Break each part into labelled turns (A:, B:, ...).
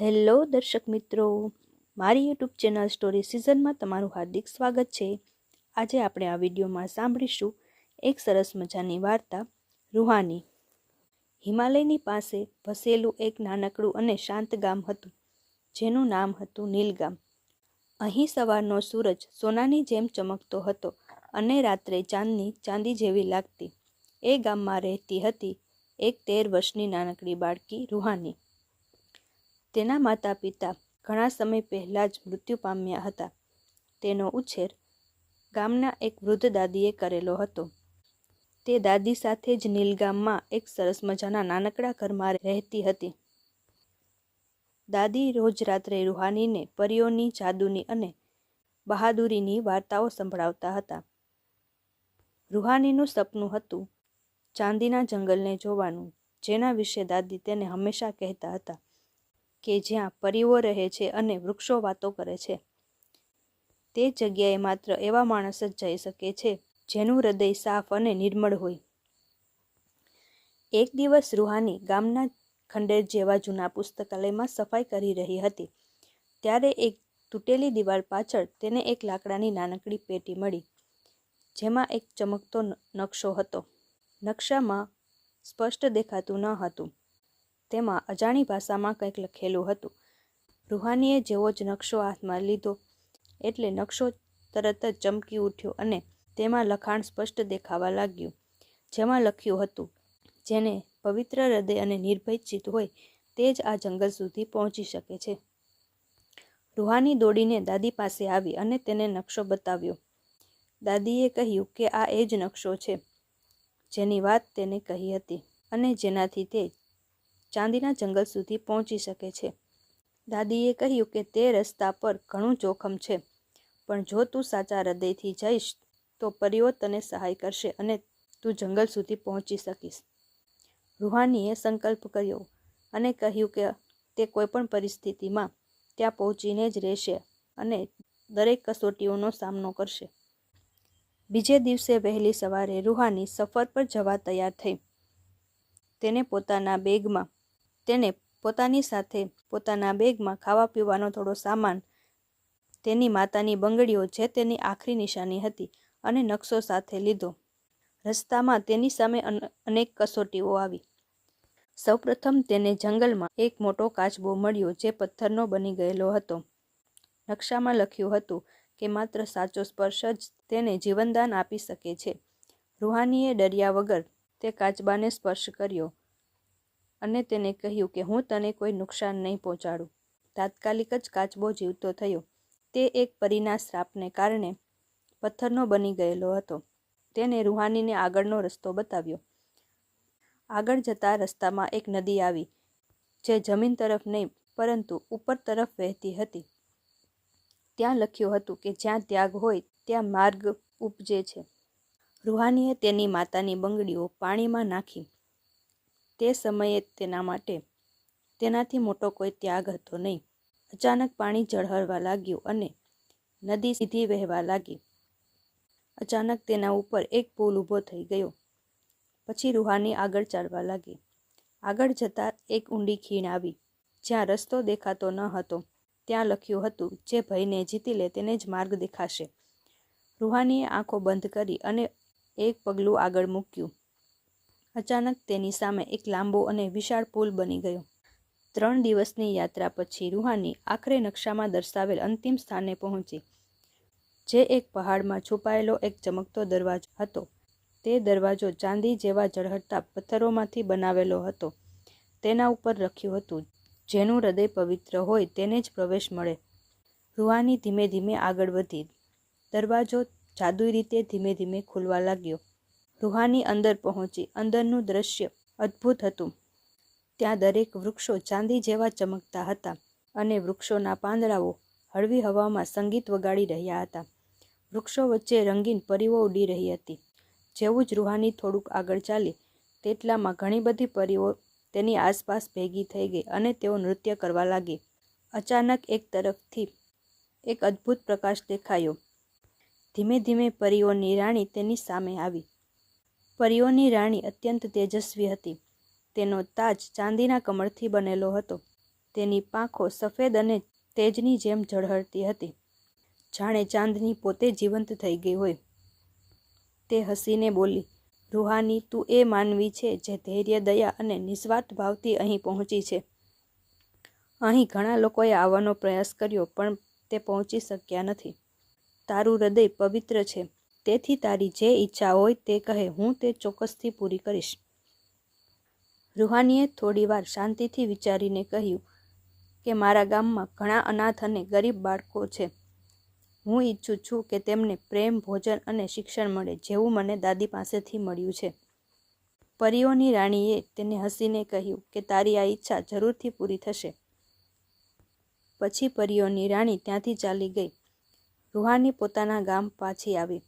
A: Hello દર્શક મિત્રો, મારી યુટ્યુબ ચેનલ સ્ટોરી સિઝનમાં તમારું હાર્દિક સ્વાગત છે. આજે આપણે આ વિડીયોમાં સાંભળીશું એક સરસ મજાની વાર્તા, રૂહાની. હિમાલયની પાસે વસેલું એક નાનકડું અને શાંત ગામ હતું, જેનું નામ હતું નીલગામ. અહીં સવારનો સૂરજ સોનાની જેમ ચમકતો હતો અને રાત્રે ચાંદની ચાંદી જેવી લાગતી. એ ગામમાં રહેતી હતી એક તેર વર્ષની નાનકડી બાળકી રૂહાની. તેના માતા પિતા ઘણા સમય પહેલાં જ મૃત્યુ પામ્યા હતા. તેનો ઉછેર ગામના એક વૃદ્ધ દાદીએ કરેલો હતો. તે દાદી સાથે જ નીલગામમાં એક સરસ મજાના નાનકડા ઘરમાં રહેતી હતી. દાદી રોજ રાત્રે રૂહાનીને પરીઓની, જાદુની અને બહાદુરીની વાર્તાઓ સંભળાવતા હતા. રૂહાનીનું સપનું હતું ચાંદીના જંગલને જોવાનું, જેના વિશે દાદી તેને હંમેશા કહેતા હતા. કે જ્યાં પરીઓ રહે છે અને વૃક્ષો વાતો કરે છે. તે જગ્યાએ માત્ર એવા માણસ જ જઈ શકે છે જેનું હૃદય સાફ અને નિર્મળ હોય. એક દિવસ રૂહાની ગામના ખંડેર જેવા જૂના પુસ્તકાલયમાં સફાઈ કરી રહી હતી. ત્યારે એક તૂટેલી દિવાલ પાછળ તેને એક લાકડાની નાનકડી પેટી મળી, જેમાં એક ચમકતો નકશો હતો. નકશામાં સ્પષ્ટ દેખાતું ન હતું. તેમાં અજાણી ભાષામાં કંઈક લખેલું હતું. રૂહાનીએ જેવો જ નકશો હાથમાં લીધો એટલે નકશો તરત જ ચમકી ઉઠ્યો અને તેમાં લખાણ સ્પષ્ટ દેખાવા લાગ્યું. જેમાં લખ્યું હતું, જેને પવિત્ર હૃદય અને નિર્ભય હોય તે જ આ જંગલ સુધી પહોંચી શકે છે. રૂહાની દોડીને દાદી પાસે આવી અને તેને નકશો બતાવ્યો. દાદીએ કહ્યું કે આ એ જ નકશો છે. જેની વાત તેને કહી હતી અને જેનાથી તે ચાંદીના જંગલ સુધી પહોંચી શકે છે. દાદીએ કહ્યું કે તે રસ્તા પર ઘણું જોખમ છે, પણ જો તું સાચા હૃદયથી જઈશ, તો પરીઓ તને સહાય કરશે અને તું જંગલ સુધી પહોંચી શકીશ. રૂહાનીએ સંકલ્પ કર્યો અને કહ્યું કે તે કોઈપણ પરિસ્થિતિમાં ત્યાં પહોંચીને જ રહેશે અને દરેક કસોટીઓનો સામનો કરશે. બીજે દિવસે વહેલી સવારે રૂહાની સફર પર જવા તૈયાર થઈ. તેને પોતાના બેગમાં તેને પોતાની સાથે પોતાના બેગમાં ખાવા પીવાનો થોડો સામાન, તેની માતાની બંગડીઓ જે તેની આખરી નિશાની હતી, અને નકશો સાથે લીધો. રસ્તામાં તેની સામે અનેક કસોટીઓ આવી. સૌપ્રથમ તેને જંગલમાં એક મોટો કાચબો મળ્યો જે પથ્થરનો બની ગયેલો હતો. નકશામાં લખ્યું હતું કે માત્ર સાચો સ્પર્શ જ તેને જીવનદાન આપી શકે છે. રૂહાનીએ ડર્યા વગર તે કાચબાને સ્પર્શ કર્યો. અને તેને કહ્યું કે હું તને કોઈ નુકસાન નહીં પહોંચાડું. તાત્કાલિક જ કાચબો જીવતો થયો. તે એક પરીના શ્રાપને કારણે પથ્થરનો બની ગયેલો હતો. તેને રૂહાનીને આગળનો રસ્તો બતાવ્યો. આગળ જતા રસ્તામાં એક નદી આવી, જે જમીન તરફ નહીં, પરંતુ ઉપર તરફ વહેતી હતી. ત્યાં લખ્યું હતું કે જ્યાં ત્યાગ હોય, ત્યાં માર્ગ ઉપજે છે. રૂહાનીએ તેની માતાની બંગડીઓ પાણીમાં નાખી. તે સમયે તેના માટે તેનાથી મોટો કોઈ ત્યાગ હતો નહીં. અચાનક પાણી ઝળહળવા લાગ્યું અને નદી સીધી વહેવા લાગી. અચાનક તેના ઉપર એક પુલ ઊભો થઈ ગયો. પછી રૂહાની આગળ ચાલવા લાગી. આગળ જતાં એક ઊંડી ખીણ આવી, જ્યાં રસ્તો દેખાતો ન હતો. ત્યાં લખ્યું હતું, જે ભયને જીતી લે તેને જ માર્ગ દેખાશે. રૂહાનીએ આંખો બંધ કરી અને એક પગલું આગળ મૂક્યું. અચાનક તેની સામે એક લાંબો અને વિશાળ પુલ બની ગયો. ત્રણ દિવસની યાત્રા પછી રૂહાની આખરે નકશામાં દર્શાવેલ અંતિમ સ્થાને પહોંચી, જે એક પહાડમાં છુપાયેલો એક ચમકતો દરવાજો હતો. તે દરવાજો ચાંદી જેવા ઝળહળતા પથ્થરોમાંથી બનાવેલો હતો. તેના ઉપર લખ્યું હતું, જેનું હૃદય પવિત્ર હોય તેને જ પ્રવેશ મળે. રૂહાની ધીમે ધીમે આગળ વધી. દરવાજો જાદુઈ રીતે ધીમે ધીમે ખુલવા લાગ્યો. રૂહાની અંદર પહોંચી. અંદરનું દ્રશ્ય અદ્ભુત હતું. ત્યાં દરેક વૃક્ષો ચાંદી જેવા ચમકતા હતા અને વૃક્ષોના પાંદડાઓ હળવી હવામાં સંગીત વગાડી રહ્યા હતા. વૃક્ષો વચ્ચે રંગીન પરીઓ ઉડી રહી હતી. જેવું જ રૂહાની થોડુંક આગળ ચાલી, તેટલામાં ઘણી બધી પરીઓ તેની આસપાસ ભેગી થઈ ગઈ અને તેઓ નૃત્ય કરવા લાગી. અચાનક એક તરફથી એક અદ્ભુત પ્રકાશ દેખાયો. ધીમે ધીમે પરીઓની રાણી તેની સામે આવી. પરીઓની રાણી અત્યંત તેજસ્વી હતી. તેનો તાજ ચાંદીના કમળથી બનેલો હતો. તેની પાંખો સફેદ અને તેજની જેમ ઝળહળતી હતી. જાણે ચાંદની પોતે જીવંત થઈ ગઈ હોય. તે હસીને બોલી, રૂહાની, તું એ માનવી છે જે ધૈર્ય, દયા અને નિસ્વાર્થ ભાવથી અહીં પહોંચી છે. અહીં ઘણા લોકોએ આવવાનો પ્રયાસ કર્યો, પણ તે પહોંચી શક્યા નથી. તારું હૃદય પવિત્ર છે. તેથી તારી જે ઈચ્છા હોય તે કહે, હું તે ચોક્કસથી પૂરી કરીશ. રૂહાનીએ થોડીવાર શાંતિથી વિચારીને કહ્યું કે, મારા ગામમાં ઘણા અનાથ અને ગરીબ બાળકો છે. હું ઈચ્છું છું કે તેમને પ્રેમ, ભોજન અને શિક્ષણ મળે, જેવું મને દાદી પાસેથી મળ્યું છે. પરીઓની રાણીએ તેને હસીને કહ્યું કે, તારી આ ઈચ્છા જરૂરથી પૂરી થશે. પછી પરીઓની રાણી ત્યાંથી ચાલી ગઈ. રૂહાની પોતાના ગામ પાછી આવી.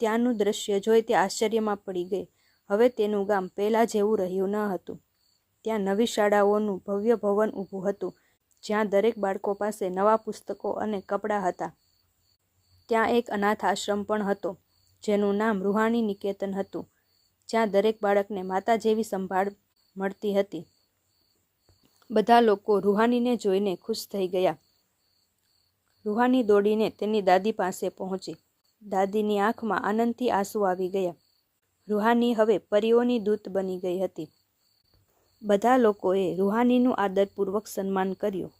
A: ત્યાંનું દ્રશ્ય જોઈ તે આશ્ચર્યમાં પડી ગઈ. હવે તેનું ગામ પહેલાં જેવું રહ્યું ન હતું. ત્યાં નવી શાળાઓનું ભવ્ય ભવન ઊભું હતું, જ્યાં દરેક બાળકો પાસે નવા પુસ્તકો અને કપડાં હતા. ત્યાં એક અનાથ આશ્રમ પણ હતો, જેનું નામ રૂહાણી નિકેતન હતું, જ્યાં દરેક બાળકને માતા જેવી સંભાળ મળતી હતી. બધા લોકો રૂહાનીને જોઈને ખુશ થઈ ગયા. રૂહાની દોડીને તેની દાદી પાસે પહોંચી. દાદીની આંખમાં આનંદથી આંસુ આવી ગયા. રૂહાની હવે પરીઓની દૂત બની ગઈ હતી. બધા લોકોએ રૂહાનીનું આદરપૂર્વક સન્માન કર્યું.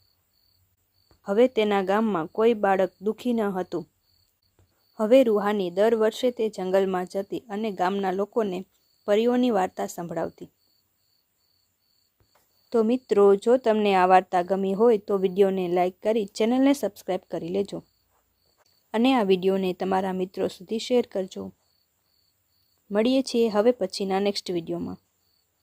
A: હવે તેના ગામમાં કોઈ બાળક દુઃખી ન હતું. હવે રૂહાની દર વર્ષે તે જંગલમાં જતી અને ગામના લોકોને પરીઓની વાર્તા સંભળાવતી. તો મિત્રો, જો તમને આ વાર્તા ગમી હોય તો વિડીયોને લાઇક કરી ચેનલને સબસ્ક્રાઈબ કરી લેજો. અને આ વિડીયોને તમારા મિત્રો સુધી શેર કરજો. મળીએ છીએ હવે પછીના નેક્સ્ટ વિડીયોમાં.